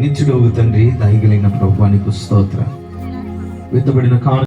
నిత్యుడు తండ్రి దయగలిగిన ప్రభువానికి స్తోత్ర. విత్తబడిన కాను